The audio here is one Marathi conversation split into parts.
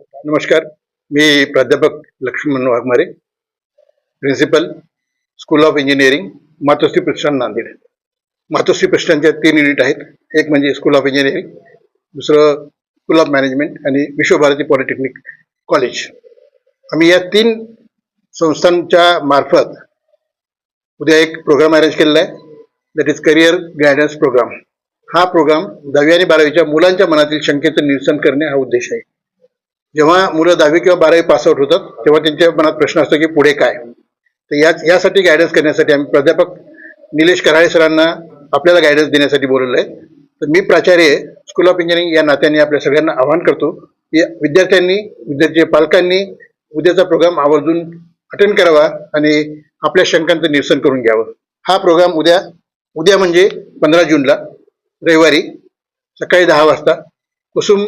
नमस्कार. मी प्राध्यापक Laxman Waghmare principal school of engineering Matoshri Pratishthan Nanded. Matoshri प्रतिष्ठानच्या तीन युनिट आहेत. एक म्हणजे स्कूल ऑफ इंजिनिअरिंग दुसरं स्कूल ऑफ मॅनेजमेंट आणि विश्वभारती पॉलिटेक्निक कॉलेज आम्ही या तीन संस्थांच्या मार्फत उद्या एक प्रोग्राम अरेंज केलेला आहे. That is career guidance programme हा प्रोग्राम दहावी आणि बारावीच्या मुलांच्या मनातील शंकेचं निरसन करणे हा उद्देश आहे. जेव्हा मुलं दहावी किंवा बारावी पासआउट होतात तेव्हा त्यांच्या मनात प्रश्न असतो की पुढे काय? तर या यासाठी गायडन्स करण्यासाठी आम्ही प्राध्यापक निलेश कराळे सरांना आपल्याला गायडन्स देण्यासाठी बोलवलं आहे. तर मी प्राचार्य स्कूल ऑफ इंजिनिअरिंग या नात्याने आपल्या सगळ्यांना आवाहन करतो की विद्यार्थ्यांनी विद्यार्थी पालकांनी उद्याचा प्रोग्राम आवर्जून अटेंड करावा आणि आपल्या शंकांचं निरसन करून घ्यावं. हा प्रोग्राम उद्या उद्या म्हणजे पंधरा जूनला रविवारी सकाळी दहा वाजता कुसुम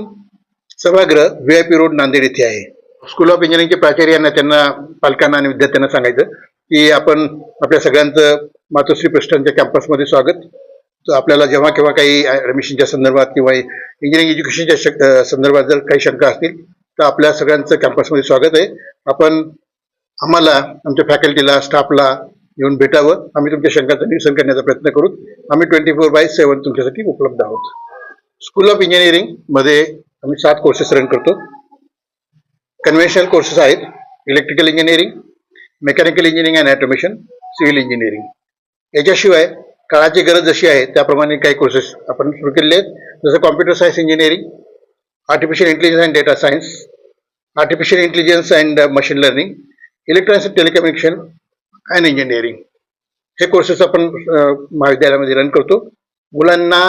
सभागृह V I P road Nanded येथे आहे. स्कूल ऑफ इंजिनिअरिंगचे प्राचार्य यांना त्यांना पालकांना आणि विद्यार्थ्यांना सांगायचं की आपण आपल्या सगळ्यांचं मातोश्री पृष्ठांच्या कॅम्पसमध्ये स्वागत. तर आपल्याला जेव्हा केव्हा काही ॲडमिशनच्या संदर्भात किंवा इंजिनिअरिंग एज्युकेशनच्या शक संदर्भात जर काही शंका असतील तर आपल्या सगळ्यांचं कॅम्पसमध्ये स्वागत आहे. आपण आम्हाला आमच्या फॅकल्टीला स्टाफला येऊन भेटावं. आम्ही तुमच्या शंकांचं निरसन करण्याचा प्रयत्न करू. आम्ही ट्वेंटी फोर बाय सेवन तुमच्यासाठी उपलब्ध आहोत. स्कूल ऑफ इंजिनिअरिंगमध्ये आम्ही सात कोर्सेस रन करतो. कन्व्हेन्शनल कोर्सेस आहेत. Electrical engineering mechanical engineering and automation civil engineering याच्याशिवाय काळाची गरज जशी आहे त्याप्रमाणे काही कोर्सेस आपण सुरू केलेले आहेत. जसं computer science engineering artificial intelligence and data science artificial intelligence and machine learning electronics telecommunication and engineering हे कोर्सेस आपण महाविद्यालयामध्ये रन करतो. मुलांना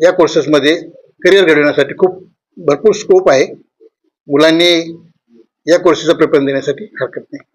या कोर्सेसमध्ये करिअर घडवण्यासाठी खूप भरपूर स्कोप आहे. मुलांनी या कोर्सेसचा प्रिफरन्स देण्यासाठी हरकत नाही.